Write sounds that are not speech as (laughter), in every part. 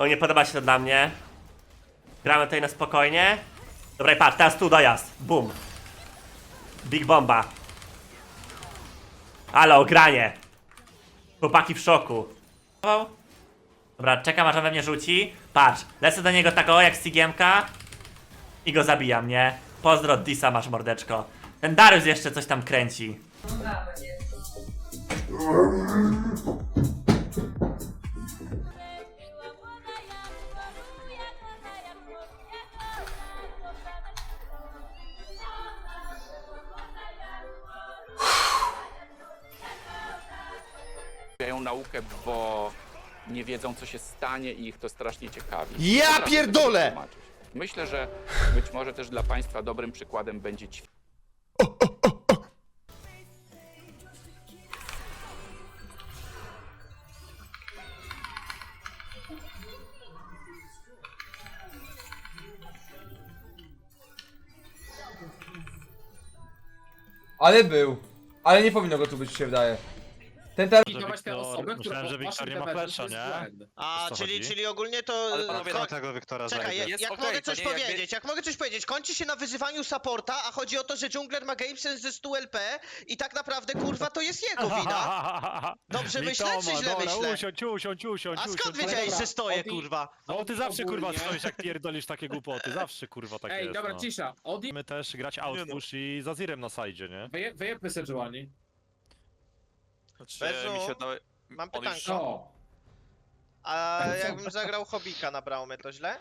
O, nie podoba się to dla mnie. Gramy tutaj na spokojnie. Dobra, i patrz, teraz tu dojazd. Boom. Big bomba. Halo, granie. Chłopaki w szoku. Dobra, czekam aż on we mnie rzuci. Patrz, lecę do niego tak o jak Sigiemka i go zabijam, nie? Pozdro Disa masz mordeczko. Ten Darius jeszcze coś tam kręci. Uprawiają naukę, bo nie wiedzą, co się stanie i ich to strasznie ciekawi. Ja Potrafię pierdolę! tego. Myślę, że być może też dla Państwa dobrym przykładem będzie ćwi- Ale był. Ale nie powinno go tu być, mi się wydaje. Ten teraz... Wiktor- osoby, które myślałem, że Wiktor nie ma flesza, nie? A, co czyli, chodzi? czyli ogólnie to... Ale panowie, ko- tego Wiktora Czekaj, zajdę. jak, Jest jak okej, mogę to coś nie jakby- powiedzieć, jak mogę coś powiedzieć, kończy się na wyzywaniu supporta, a chodzi o to, że Jungler ma gamesense ze 100 LP i tak naprawdę, kurwa, to jest jego (laughs) wina. Dobrze myślę, czy Mitoma, źle dobra, myślę? Usiądź, usiądź, usiądź, A skąd usiądź. wiedziałeś, dobra, że stoję, Odi- kurwa? No ty zawsze kurwa Ogólnie- stoisz jak pierdolisz takie głupoty, zawsze kurwa tak Ej, jest, dobra, no. cisza. Odi, My też grać outpush i za Zirem na sajdzie, nie? wyje, wyjebmy se Joani. Znaczy, Bezu, mi się daje... Mam on już- pytanko. Co? A jakbym zagrał Hobika na Braumę, to źle?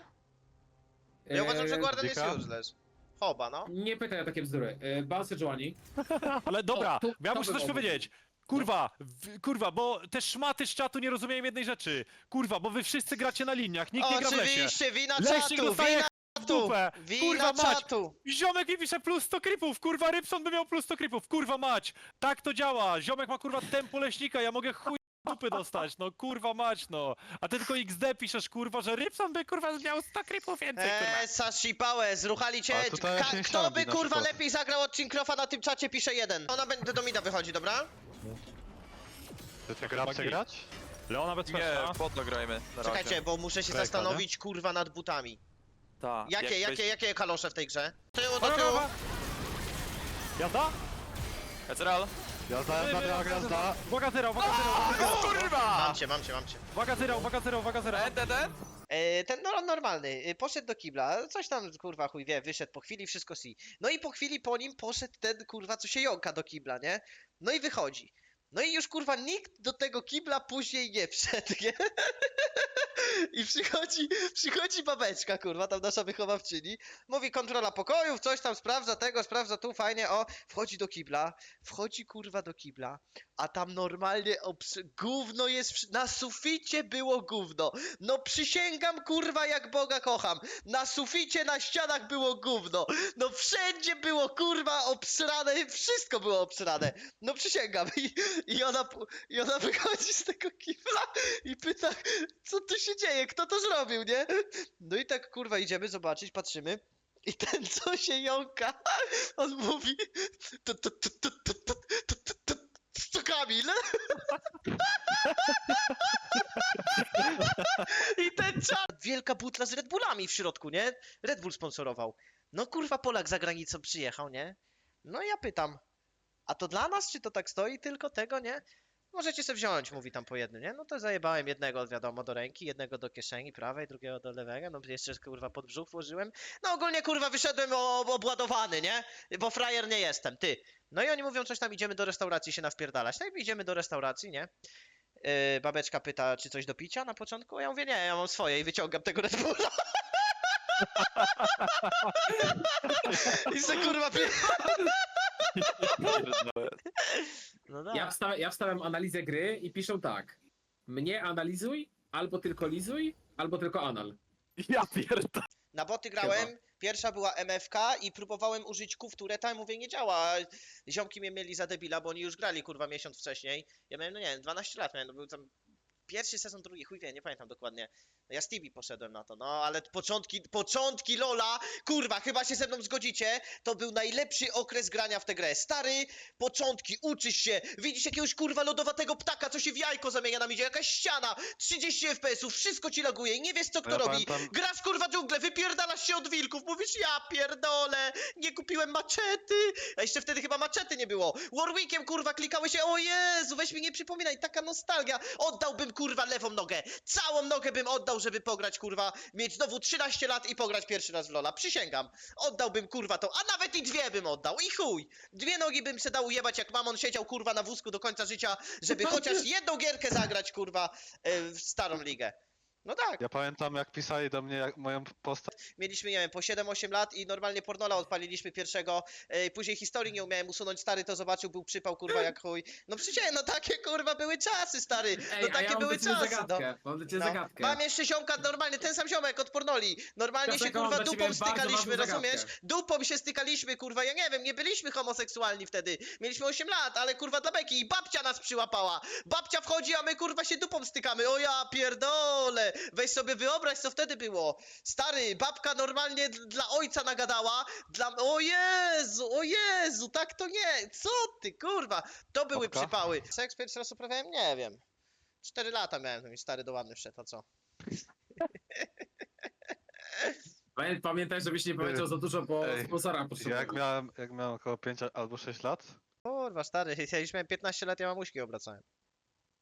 Ja Eee, uważam, że Guardian jest Hobika? useless. Hoba, no. Nie pytaj o takie bzdury. Eee, Bounce Joani. (laughs) Ale dobra, tu- ja to muszę by coś mogło. powiedzieć. Kurwa, w, kurwa, bo te szmaty z czatu nie rozumieją jednej rzeczy. Kurwa, bo wy wszyscy gracie na liniach, nikt nie gra w lesie. Oczywiście, wina Leśnik czatu, dostaje wina w dupę. wina Kurwa mać. czatu. Ziomek mi pisze plus 100 creepów, kurwa, Rybson by miał plus 100 creepów, kurwa mać. Tak to działa, ziomek ma kurwa tempo leśnika, ja mogę chuj dupy dostać, no kurwa mać, no. A ty tylko XD piszesz, kurwa, że Rybson by kurwa miał 100 creepów więcej, kurwa. Eee, Sashi Pałe, zruchali cię. A tutaj ja Ka- kto by na kurwa przykład. lepiej zagrał od Cinkrofa na tym czacie pisze jeden. Ona będzie do mida wychodzi, dobra? Chcecie grać, chcę grać? Leona bez Nie, na razie. Czekajcie, bo muszę się zastanowić kurwa nad butami. Ta, Jakie, jak jakie, jakie kalosze w tej grze? Tyłu do tyłu. Jazda? Ezreal? Jazda, jazda, jazda, jazda. Uwaga zero, uwaga zero, uwaga zero. Kurwa! Mam cię, mam cię, mam cię. Uwaga zero, uwaga zero, uwaga zero. Ten, ten, ten? E, ten no, normalny, e, poszedł do kibla, coś tam kurwa chuj wie, wyszedł po chwili, wszystko si. No i po chwili po nim poszedł ten kurwa, co się jąka do kibla, nie? No i wychodzi. No i już kurwa nikt do tego kibla później nie wszedł, nie? (laughs) I przychodzi, przychodzi babeczka, kurwa, tam nasza wychowawczyni, mówi kontrola pokojów, coś tam sprawdza tego, sprawdza tu, fajnie, o, wchodzi do kibla, wchodzi kurwa do kibla, a tam normalnie obs- gówno jest, na suficie było gówno, no przysięgam kurwa jak Boga kocham. Na suficie, na ścianach było gówno. No wszędzie było kurwa obsrane, wszystko było obsrane. No przysięgam. (laughs) I, i, ona, I ona wychodzi z tego kibla i pyta, co tu się dzieje, kto to zrobił, nie? No i tak kurwa idziemy zobaczyć, patrzymy. I ten co się jąka, on mówi, to Kamil? I ten czar... Wielka butla z Red Bullami w środku, nie? Red Bull sponsorował. No kurwa Polak za granicą przyjechał, nie? No ja pytam, a to dla nas, czy to tak stoi tylko tego, nie? Możecie sobie wziąć, mówi tam po jednym, nie? No to zajebałem jednego, wiadomo, do ręki, jednego do kieszeni prawej, drugiego do lewego, no jeszcze kurwa pod brzuch włożyłem. No ogólnie kurwa wyszedłem obładowany, nie? Bo frajer nie jestem, ty. No i oni mówią coś tam, idziemy do restauracji się nawpierdalać. No i idziemy do restauracji, nie? Yy, babeczka pyta, czy coś do picia na początku? Ja mówię, nie, ja mam swoje i wyciągam tego Red Bulla. (laughs) I se kurwa. (laughs) No. Ja, wsta ja wstałem analizę gry i piszą tak. Mnie analizuj, albo tylko lizuj, albo tylko anal. Ja pierdolę. Na boty grałem, pierwsza była MFK i próbowałem użyć kuf tureta i mówię, nie działa. Ziomki mnie mieli za debila, bo oni już grali kurwa miesiąc wcześniej. Ja miałem, no nie wiem, 12 lat miałem, no był tam pierwszy sezon, drugi, chuj wie, nie pamiętam dokładnie. No ja z Tibi poszedłem na to, no ale początki, początki Lola, kurwa, chyba się ze mną zgodzicie, to był najlepszy okres grania w tę grę. Stary, początki, uczysz się, widzisz jakiegoś kurwa lodowatego ptaka, co się w jajko zamienia nam idzie, jakaś ściana, 30 FPS-ów, wszystko ci laguje i nie wiesz co kto Ja robi. pamiętam- Grasz kurwa dżunglę, wypierdalasz się od wilków, mówisz ja pierdolę, nie kupiłem maczety, a jeszcze wtedy chyba maczety nie było. Warwickiem kurwa klikałeś się, o Jezu, weź mi nie przypominaj, taka nostalgia. Oddałbym kurwa lewą nogę, całą nogę bym oddał, żeby pograć kurwa, mieć znowu 13 lat i pograć pierwszy raz w Lola, przysięgam. Oddałbym kurwa to, a nawet i dwie bym oddał i chuj. Dwie nogi bym se dał ujebać jak mamon siedział kurwa na wózku do końca życia, żeby chociaż jedną gierkę zagrać kurwa e, w starą ligę. No tak. Ja pamiętam jak pisali do mnie jak, moją postać. Mieliśmy, nie wiem, po 7-8 lat i normalnie pornola odpaliliśmy pierwszego. Yy, później historii nie umiałem usunąć, stary to zobaczył, był przypał, kurwa, jak chuj. No przecież, no takie, kurwa, były czasy, stary. No Ej, a takie ja mam były do ciebie czasy, no. zagadkę. Mam do ciebie No. zagadkę. Mam jeszcze ziomka, normalnie, ten sam ziomek od pornoli. Normalnie się, mam kurwa, dla ciebie dupą bardzo stykaliśmy, ważną rozumiesz? zagadkę. Dupą się stykaliśmy, kurwa, ja nie wiem, nie byliśmy homoseksualni wtedy. Mieliśmy 8 lat, ale kurwa dla beki i babcia nas przyłapała. Babcia wchodzi, a my kurwa się dupą stykamy. O ja pierdolę. Weź sobie wyobraź, co wtedy było. Stary, babka normalnie d- dla ojca nagadała. Dla... O Jezu, o Jezu, tak to nie. Co ty, kurwa? To były Babka? przypały. Seks pierwszy raz uprawiałem? Nie wiem. 4 lata miałem, to mi stary do ładny wszedł, a co? Pamię- Pamiętaj, żebyś nie powiedział za dużo, bo Ej, sponsora potrzebuję. Jak miałem, jak miałem około 5 albo 6 lat, Kurwa, stary, ja już miałem 15 lat, ja mamuśki obracałem.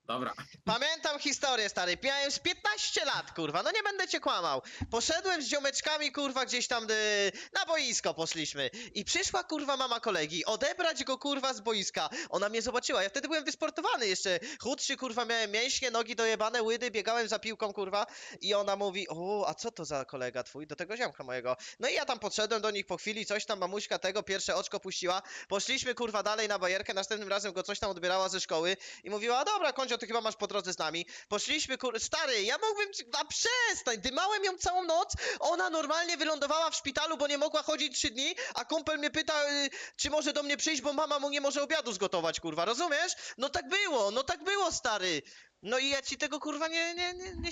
Dobra. Pamiętam historię, stary. Miałem z 15 lat, kurwa. No nie będę cię kłamał. Poszedłem z ziomeczkami, kurwa, gdzieś tam y, na boisko poszliśmy. I przyszła, kurwa, mama kolegi odebrać go, kurwa, z boiska. Ona mnie zobaczyła. Ja wtedy byłem wysportowany jeszcze. Chudszy, kurwa, miałem mięśnie, nogi dojebane, łydy, biegałem za piłką, kurwa. I ona mówi, o, a co to za kolega twój? Do tego ziomka mojego. No i ja tam podszedłem do nich po chwili, coś tam mamuśka tego, pierwsze oczko puściła. Poszliśmy, kurwa, dalej na bajerkę. Następnym razem go coś tam odbierała ze szkoły. I mówiła, dobra, Ty chyba masz po drodze z nami. Poszliśmy, kur... Stary, ja mógłbym... ci- A przestań, dymałem ją całą noc. Ona normalnie wylądowała w szpitalu, bo nie mogła chodzić trzy dni, a kumpel mnie pyta, y, czy może do mnie przyjść, bo mama mu nie może obiadu zgotować, kurwa, rozumiesz? No tak było, no tak było, stary. No i ja ci tego, kurwa, nie, nie, nie, nie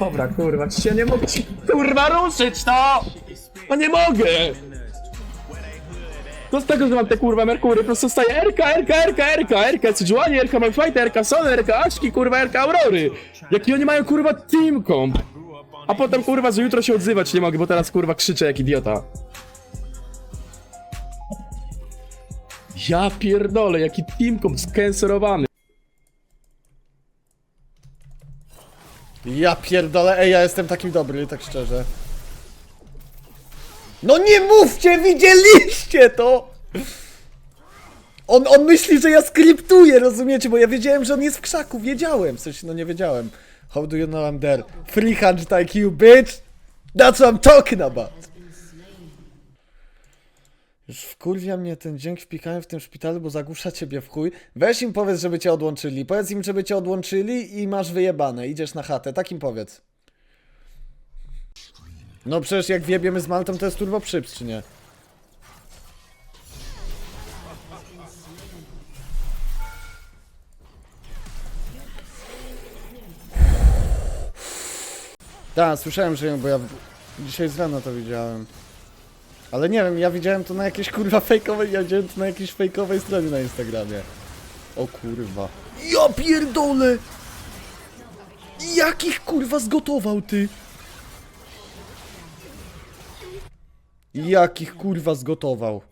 Dobra, kurwa, ci się nie mogę kurwa ruszyć, no! No nie mogę! Co z tego, że mam te kurwa Merkury, po prostu staje RK, RK, RK, RK, RK, Sejuani, RK Malfighter, RK Sony, RK Aśki, kurwa, RK Aurory! Jaki oni mają kurwa team comp! A potem kurwa, że jutro się odzywać nie mogę, bo teraz kurwa krzyczę jak idiota. Ja pierdolę, jaki team comp. Ja pierdolę, ej, ja jestem takim dobry, tak szczerze. No nie mówcie, widzieliście to! On, on myśli, że ja skryptuję, rozumiecie? Bo ja wiedziałem, że on jest w krzaku, wiedziałem. W sensie, no nie wiedziałem. How do you know I'm there? Free hand like you, bitch! That's what I'm talking about! Już wkurwia mnie ten dźwięk wpikałem w tym szpitalu, bo zagłusza ciebie w chuj. Weź im powiedz, żeby cię odłączyli. Powiedz im, żeby cię odłączyli i masz wyjebane. Idziesz na chatę. Takim powiedz. No przecież jak wjebiemy z Maltą, to jest turbo przyps, czy nie? Tak, słyszałem, że ją, bo ja dzisiaj z rana to widziałem. Ale nie wiem, ja widziałem to na jakiejś kurwa fejkowej, ja widziałem to na jakiejś fejkowej stronie na Instagramie. O kurwa. Ja pierdolę! Jakich kurwa zgotował ty? Jakich kurwa zgotował?